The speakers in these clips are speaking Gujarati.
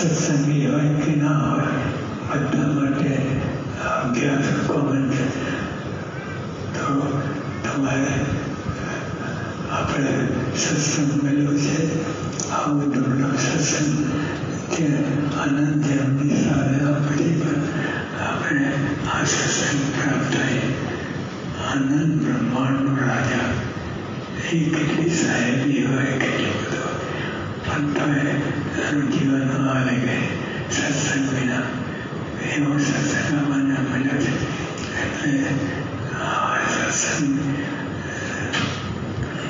કોમન છે સત્સંગી હોય કે ના હોય બધા માટે અભ્યાસ કોમન છે તો તમારે આપણે સત્સંગ મળ્યો છે આવો દુર્લભ સત્સંગ કે આનંદ એમની સાથે આપણી પણ આપણે આ સત્સંગ પ્રાપ્ત થાય આનંદ બ્રહ્માંડનો રાજા એ કેટલી સાહેબી હોય કેટલું બધું પણ તો એનું જીવન આવે કે સત્સંગ વિના એવો સત્સંગ મને મળ્યો છે એટલે આ સત્સંગ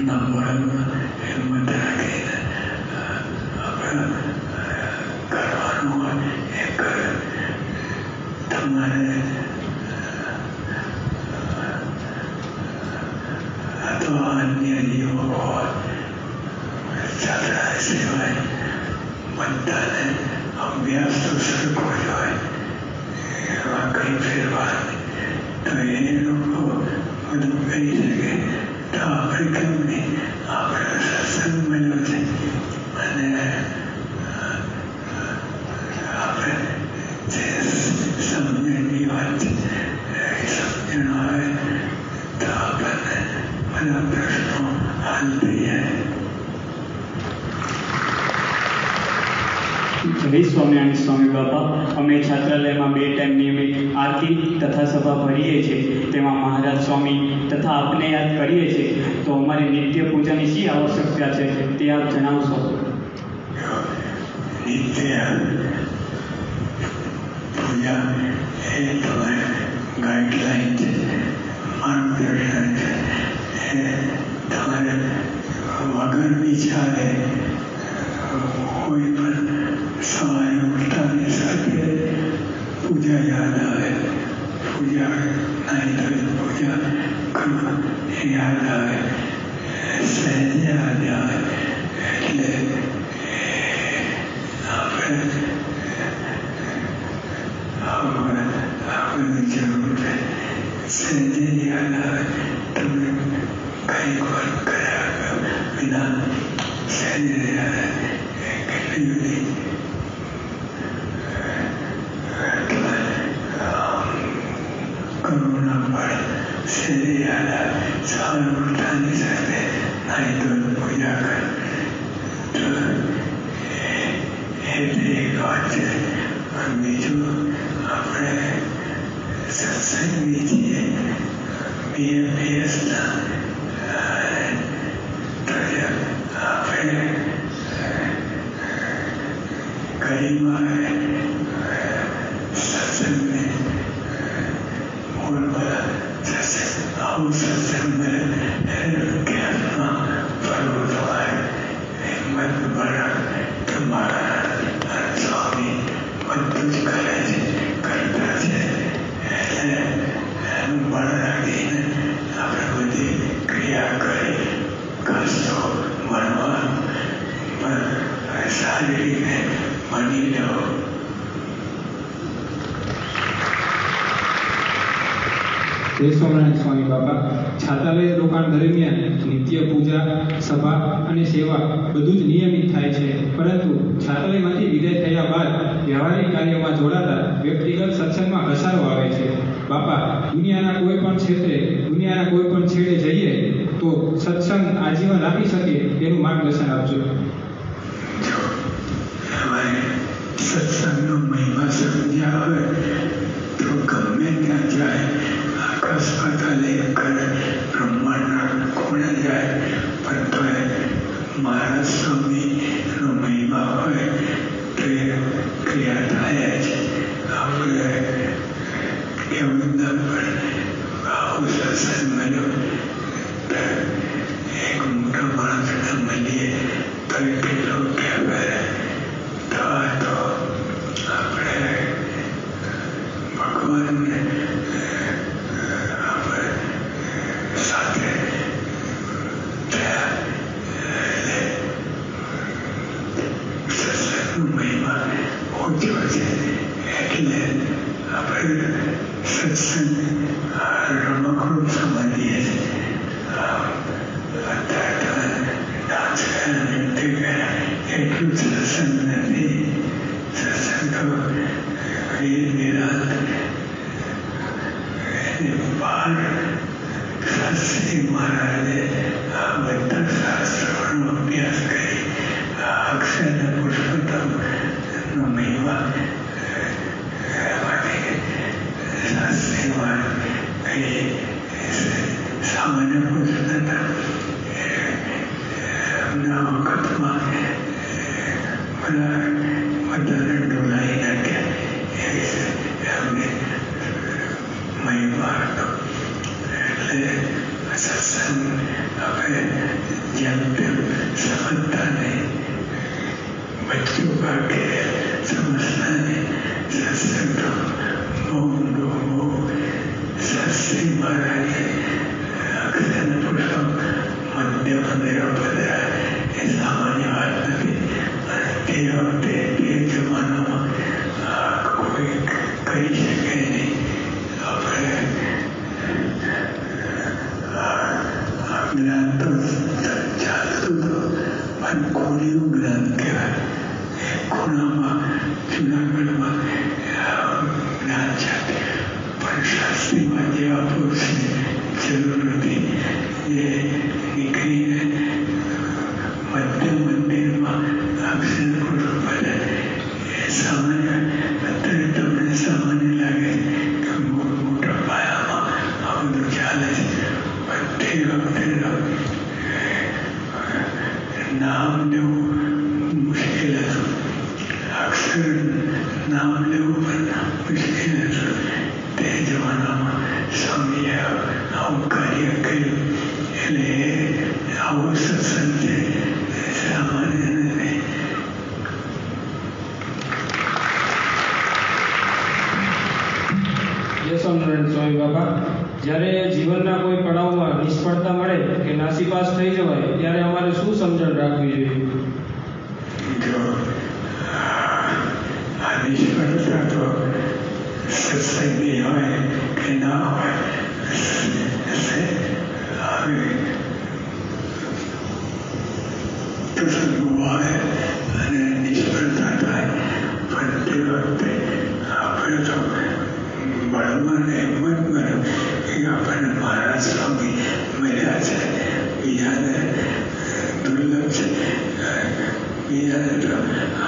ના મળમાં હિંમત રાખીને આપણે કરવાનું હોય એ કર તમારે અથવા અન્ય જીવો હોય છાત્રા સિવાય બધાને અભ્યાસ તો સરખો જ હોય એમાં કંઈ ફેરફાર નહીં તો એ લોકો બધું કહી શકે તો આપણે કેમ નહીં આપણે સત્સંગ મળ્યો છે અને આપણે જે સમજણની વાત એ સમજણ આવે તો આપણને બધા પ્રશ્નો હલ થઈ જાય જય સ્વામિનારાયણ સ્વામી બાપા અમે છાત્રાલયમાં બે ટાઈમ નિયમિત આરતી તથા સભા ભરીએ છીએ. તેમાં મહારાજ સ્વામી તથા આપને યાદ કરીએ છીએ. તો અમારી નિત્ય પૂજાની શી આવશ્યકતા છે તે આપ જણાવશો? નિત્ય પૂજા એ તમારે ગાઈડલાઈન છે માર્ગદર્શન છે એ તમારે વગર વિચારે કોઈ પણ સવારે ઉઠતાની સાથે પૂજા યાદ આવે પૂજા નાની ધોઈને પૂજા કરો એ યાદ આવે સહેજ યાદ આવે એટલે આપણે આપણે આપણે જરૂર છે સહેજે યાદ આવે તમે કઈ વાર કર્યા વિના સહેજે યાદ કેટલી બધી કરુણા પણ સહેજે યાદ આવે સવારે સાથે છે બીજું સત્સંગી છીએ બીએમપીએસના તો આપણે ગરીબમાં સત્સંગને મૂળમાં સત્સંગ આવું સત્સંગને ક્યાંકમાં ફરવું તમારે હિંમત બળ તમારા સ્વામી બધું જ કરે છે કરતા છે એટલે એનું બળ રાખીને આપણે બધી ક્રિયા કરી ખાસ તો ભણવાનું પણ સારી રીતે ભણી લો સ્વામિનારાયણ સ્વામી બાપા છાતાલય રોકાણ દરમિયાન નિત્ય પૂજા, સભા અને સેવા બધું જ નિયમિત થાય છે. પરંતુ છાતાલયમાંથી વિદાય થયા બાદ વ્યવહારિક કાર્યોમાં જોડાતા વ્યક્તિગત સત્સંગમાં ઘસારો આવે છે. બાપા, દુનિયાના કોઈ પણ ક્ષેત્રે, દુનિયાના કોઈ પણ છેડે જઈએ તો સત્સંગ આજીવન રાખી શકે તેનું માર્ગદર્શન આપજો. સત્સંગનો મહિમા સમજ્યા હોય તો ગમે ત્યાં જાય. પાતાલે કરે બ્રહ્માંડના ખૂણે જાય, પણ તો એ મહારાજ સ્વામીનો મહિમા હોય તે ક્રિયા થાય જ. આપણે ના પડે આવું સત્સંગ મળ્યો એક મોટા માણસને મળીએ તો કેટલો કહેવાય. તો તો આપણે ભગવાનને જ્યારે જીવનના કોઈ પડાવમાં નિષ્ફળતા મળે કે નાસીપાસ થઈ જવાય, ત્યારે અમારે શું સમજણ રાખવી જોઈએ? નિષ્ફળતા અને નિષ્ફળતા થાય. પણ તે વખતે આપણે તો બળમાં ને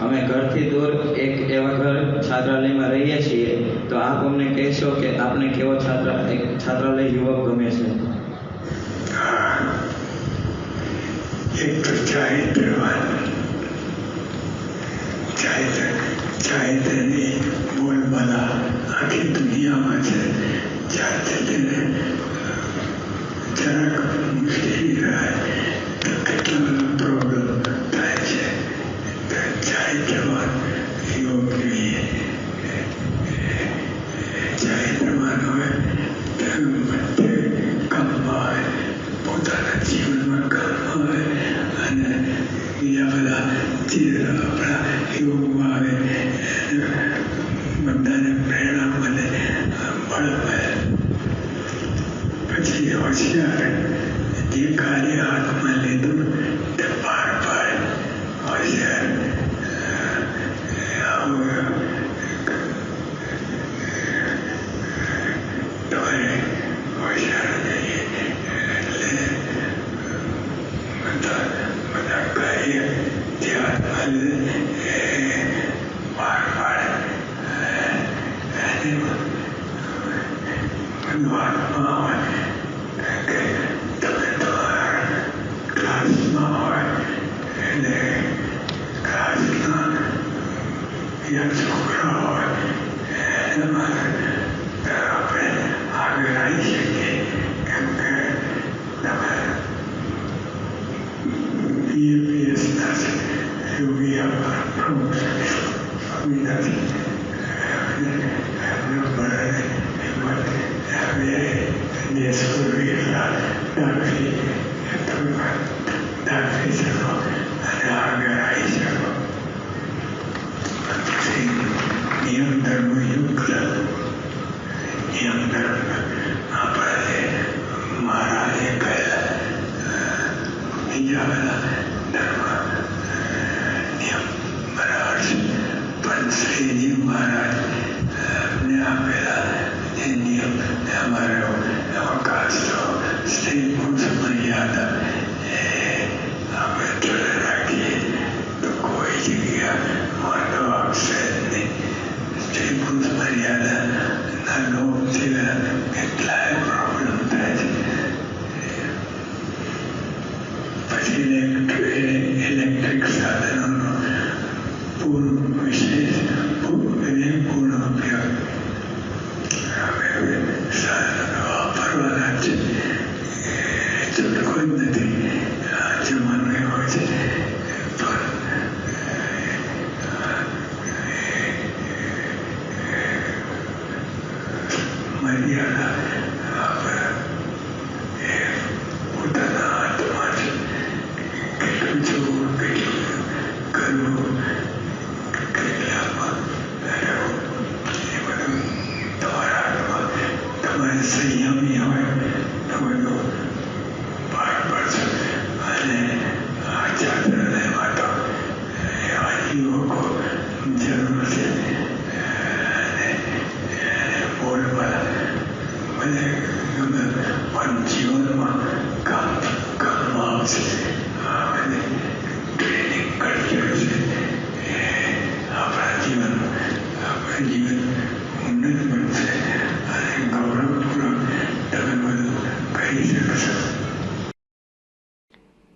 અમે ઘરથી દૂર એક એવા ઘર છાત્રાલયમાં રહીએ છીએ, તો આપ અમને કહેશો કે આપને કેવો છાત્રા છાત્રાલય યુવક ગમે છે? એક તો ચારિત્ર ચારિત્ર ચારિત્રની બોલબાલા આખી દુનિયામાં છે. ચારિત્રને જરાક મુશ્કેલી રહે. એટલા બધું પછી હોશિયાર જે કાર્ય હાથમાં લીધું તે પાર પાડ હોશિયાર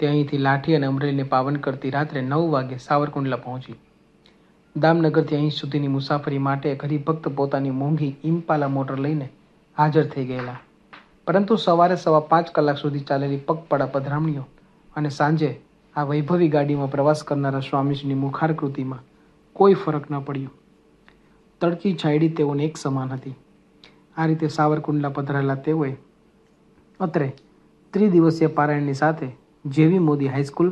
તે અહીંથી લાઠી અને અમરેલીને પાવન કરતી રાત્રે નવ વાગે સાવરકુંડલા પહોંચી. દામનગરથી અહીં સુધીની મુસાફરી માટે હરિભક્ત પોતાની મોંઘી ઇમ્પાલા મોટર લઈને હાજર થઈ ગયેલા. પરંતુ સવારે સવા પાંચ કલાક સુધી ચાલેલી પગપાળા પધરામણીઓ અને સાંજે આ વૈભવી ગાડીમાં પ્રવાસ કરનારા સ્વામીજીની મુખારકૃતિમાં કોઈ ફરક ન પડ્યો. તડકી છાયડી તેઓને એક સમાન હતી. આ રીતે સાવરકુંડલા પધરાયેલા તેઓએ અત્રે ત્રિદિવસીય પારાયણની સાથે જેવી મોદી હાઈસ્કૂલ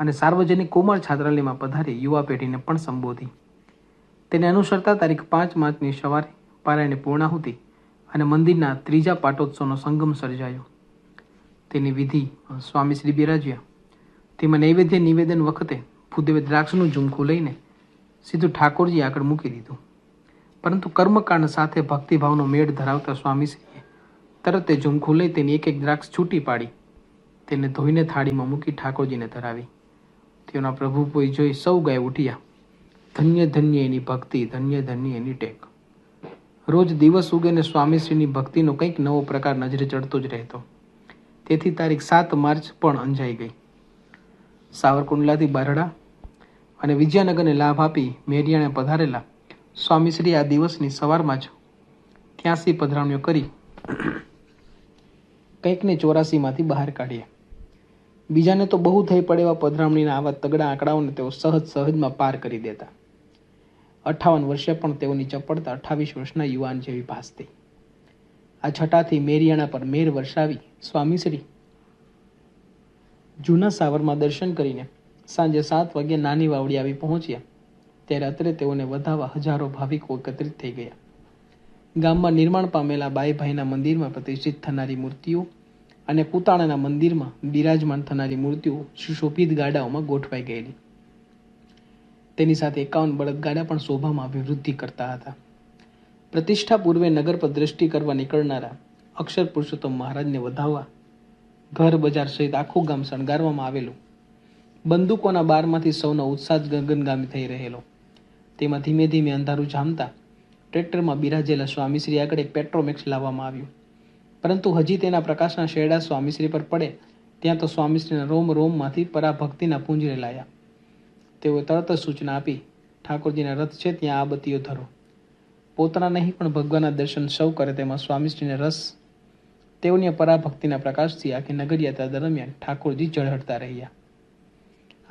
અને સાર્વજનિક કુમાર છાત્રાલયમાં પધારી યુવા પેઢીને પણ સંબોધી. તેને અનુસરતા તારીખ પાંચ માર્ચની સવારે પારાયણની પૂર્ણાહુતિ અને મંદિરના ત્રીજા પાટોત્સવનો સંગમ સર્જાયો. તેની વિધિ સ્વામી શ્રી બિરાજ્યા તેમાં નૈવેદ્ય નિવેદન વખતે ભૂદેવે દ્રાક્ષનું ઝુમખું લઈને સીધું ઠાકોરજી આગળ મૂકી દીધું. પરંતુ કર્મકાંડ સાથે ભક્તિભાવનો મેળ ધરાવતા સ્વામીશ્રીએ તરત તે ઝુમખું લઈ તેની એક એક દ્રાક્ષ છૂટી પાડી. તેને ધોઈને થાળીમાં મૂકી ઠાકોરજીને ધરાવી. તેઓના પ્રભુ કોઈ જોઈ સૌ ગાય ઉઠ્યા. ધન્ય ધન્ય એની ભક્તિ, ધન્ય ધન્ય એની ટેક. રોજ દિવસ ઉગે ને સ્વામીશ્રીની ભક્તિનો કંઈક નવો પ્રકાર નજરે ચડતો જ રહેતો. તેથી તારીખ સાત માર્ચ પણ અંજાઈ ગઈ. સાવરકુંડલાથી બારડા અને વિજયનગરને લાભ આપી મેરિયાણે પધારેલા સ્વામીશ્રી આ દિવસની સવારમાં જ ત્યાંસી પધરામણીઓ કરી કંઈકને ચોરાસીમાંથી બહાર કાઢ્યા. બીજાને તો બહુ થઈ પડે એવા પધરામણીના આવા તગડા આંકડાઓને તેઓ સહજ સહજમાં પાર કરી દેતા. અઠાવન વર્ષે પણ તેઓની ચપળતા અઠ્ઠાવીસ વર્ષના યુવાન જેવી ભાસતી આ છટાથી મેરિયાણા પર મેર વર્ષાવી સ્વામીશ્રી જૂના સાવરમાં દર્શન કરીને સાંજે સાત વાગ્યે નાની વાવડી આવી પહોંચ્યા. ત્યારે અત્રે તેઓને વધાવવા હજારો ભાવિકો એકત્રિત થઈ ગયા. ગામમાં નિર્માણ પામેલા બાઈભાઈના મંદિરમાં પ્રતિષ્ઠિત થનારી મૂર્તિઓ અને કુતાણાના મંદિરમાં બિરાજમાન થનારી મૂર્તિઓ સુશોભિત ગાડાઓમાં ગોઠવાઈ ગયેલી. તેની સાથે એકાવન બળદગાડા પણ શોભામાં અભિવૃદ્ધિ કરતા હતા. પ્રતિષ્ઠા પૂર્વે નગર પર દ્રષ્ટિ કરવા નીકળનારા અક્ષર પુરુષોત્તમ મહારાજને વધાવવા ઘર બજાર સહિત આખું ગામ શણગારવામાં આવેલું. બંદૂકોના બારમાંથી સૌનો ઉત્સાહ ગગનગામી થઈ રહેલો. તેમાં ધીમે ધીમે અંધારું જામતા ટ્રેક્ટરમાં બિરાજેલા સ્વામીશ્રી આગળ એક પેટ્રોમેક્સ લાવવામાં આવ્યું. પરંતુ હજી તેના પ્રકાશના શેરડા સ્વામીશ્રી પર પડે, ત્યાં તો સ્વામીશ્રીના રોમ રોમમાંથી પરાભક્તિના પૂંજરે લાયા. તેઓએ તરત જ સૂચના આપી, ઠાકોરજીના રથ છે, ત્યાં આ બત્તીઓ ધરો. પોતાના નહીં, પણ ભગવાનના દર્શન સૌ કરે તેમાં સ્વામીશ્રીને રસ, તેઓની પરાભક્તિના પ્રકાશથી આખી નગરયાત્રા દરમિયાન ઠાકોરજી ઝળહળતા રહ્યા.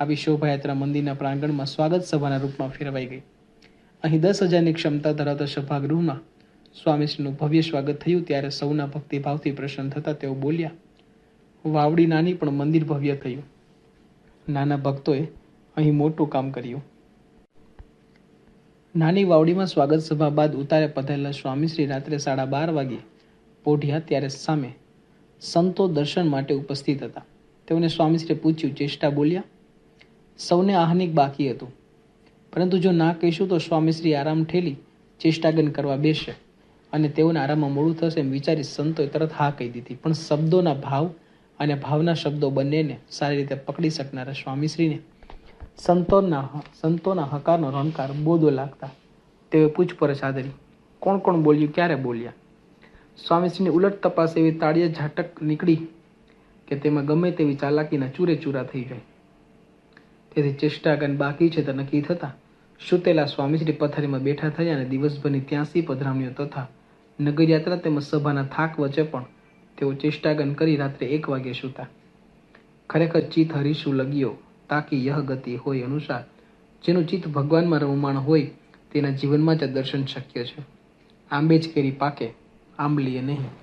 આવી શોભાયાત્રા મંદિરના પ્રાંગણમાં સ્વાગત સભાના રૂપમાં ફેરવાઈ ગઈ. અહીં દસ હજારની ક્ષમતા ધરાવતા સભાગૃહમાં સ્વામીશ્રીનું ભવ્ય સ્વાગત થયું ત્યારે સૌના ભક્તિભાવથી પ્રસન્ન થતા તેઓ બોલ્યા, વાવડી નાની પણ મંદિર ભવ્ય થયું. નાના ભક્તોએ અહીં મોટું કામ કર્યું. નાની વાવડીમાં સ્વાગત સભા બાદ ઉતારે પધારેલા સ્વામીશ્રી રાત્રે સાડા બાર વાગ્યે પોઢ્યા ત્યારે સામે સંતો દર્શન માટે ઉપસ્થિત હતા. તેઓને સ્વામીશ્રીએ પૂછ્યું, ચેષ્ટા બોલ્યા? સૌને આહનિક બાકી હતું. પરંતુ જો ના કહીશું તો સ્વામીશ્રી આરામ ઠેલી ચેષ્ટાગન કરવા બેસશે અને તેઓને આરામમાં મોડું થશે એમ વિચારી સંતોએ તરત હા કહી દીધી. પણ શબ્દોના ભાવ અને ભાવના શબ્દો બંનેને સારી રીતે પકડી શકનારા સ્વામીશ્રીને સંતોના સંતોના હકારનો રણકાર બોદો લાગતા તેઓએ પૂછપરછ આદરી. કોણ કોણ બોલ્યું, ક્યારે બોલ્યા? સ્વામીશ્રીની ઉલટ તપાસ એવી તાળીએ ઝાટક નીકળી કે તેમાં ગમે તેવી ચાલાકીના ચૂરે ચૂરા થઈ જાય. તેથી ચેષ્ટાગન બાકી છે તો નક્કી થતાં, સુતેલા સ્વામીશ્રી પથારીમાં બેઠા થયા અને દિવસભરની ત્યાંસી પધરામણીઓ તથા નગરયાત્રા તેમજ સભાના થાક વચ્ચે પણ તેઓ ચેષ્ટાગન કરી રાત્રે એક વાગે સૂતા. ખરેખર ચિત્ત હરીશું લગ્યો, તાકી યહ ગતિ હોય અનુસાર જેનું ચિત્ત ભગવાનમાં રમમાણ હોય તેના જીવનમાં જ દર્શન શક્ય છે. આંબે જ કેરી પાકે, આંબલીએ નહીં.